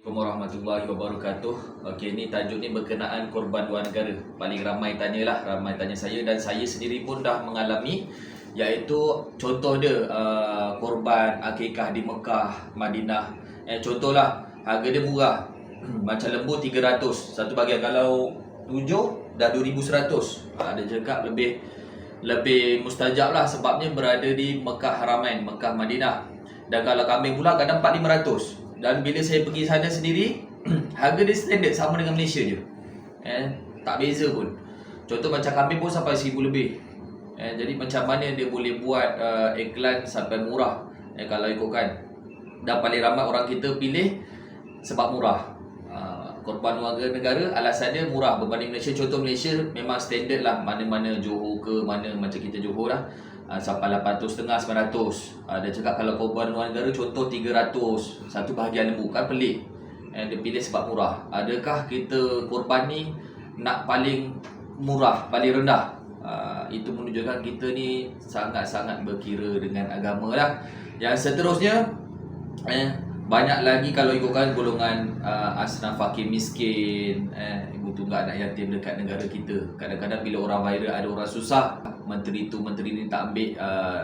Assalamualaikum warahmatullahi wabarakatuh. Okey, ni tajuk ni berkenaan korban luar negara. Paling ramai tanyalah, ramai tanya saya dan saya sendiri pun dah mengalami iaitu contoh dia uh, korban akikah di Mekah, Madinah. Eh contohlah harga dia murah. Macam lembu 300 satu bahagian kalau 7 dah 2100. Ha, dia cakap lebih lebih mustajab lah sebabnya berada di Mekah Haramain, Mekah Madinah. Dan kalau kambing pula kadang 4500 dan bila saya pergi sana sendiri harga dia standard sama dengan Malaysia je. Eh, tak beza pun. Contoh macam kambing pun sampai seribu lebih. Eh, jadi macam mana dia boleh buat uh, iklan sampai murah? Eh, kalau ikutkan. Dan paling ramai orang kita pilih sebab murah. Uh, korban warga negara alasan dia murah berbanding Malaysia. Contoh Malaysia memang standard lah. Mana-mana Johor ke mana macam kita Johor lah uh, sampai 800 setengah 900 uh, dia cakap kalau korban luar negara contoh 300 satu bahagian lembu kan pelik. Eh, dia pilih sebab murah. Adakah kita korban ni nak paling murah paling rendah? Uh, itu menunjukkan kita ni sangat-sangat berkira dengan agama lah. Yang seterusnya eh, banyak lagi kalau ikutkan golongan uh, asnaf fakir miskin eh, ibu tunggal anak yatim dekat negara kita. Kadang-kadang bila orang viral ada orang susah menteri tu menteri ni tak ambil uh,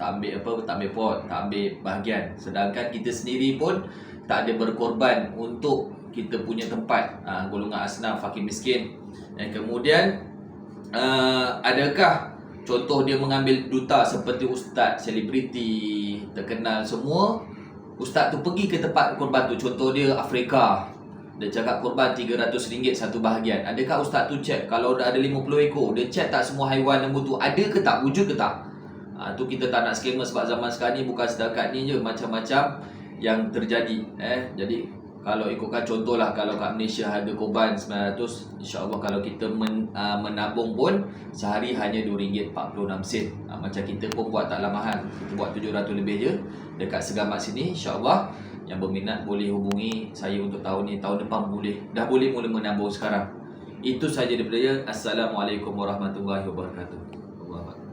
tak ambil apa tak ambil pot tak ambil bahagian. Sedangkan kita sendiri pun tak ada berkorban untuk kita punya tempat uh, golongan asnaf fakir miskin. Dan kemudian uh, adakah contoh dia mengambil duta seperti ustaz selebriti terkenal semua? Ustaz tu pergi ke tempat korban tu. Contoh dia Afrika dia cakap korban RM300 satu bahagian. Adakah ustaz tu check? Kalau dah ada 50 ekor dia check tak semua haiwan lembu tu ada ke tak? Wujud ke tak? Ha, tu kita tak nak scammer sebab zaman sekarang ni bukan setakat ni je. Macam-macam yang terjadi eh? Jadi kalau ikutkan contohlah kalau kat Malaysia harga korban 900 insyaAllah kalau kita men, uh, menabung pun sehari hanya RM2.46 uh, macam kita pun buat taklah mahal kita buat 700 lebih je dekat Segamat sini insyaAllah. Yang berminat boleh hubungi saya untuk tahun ni. Tahun depan boleh dah boleh mula menabung sekarang. Itu saja daripada saya. Assalamualaikum warahmatullahi wabarakatuh. Allah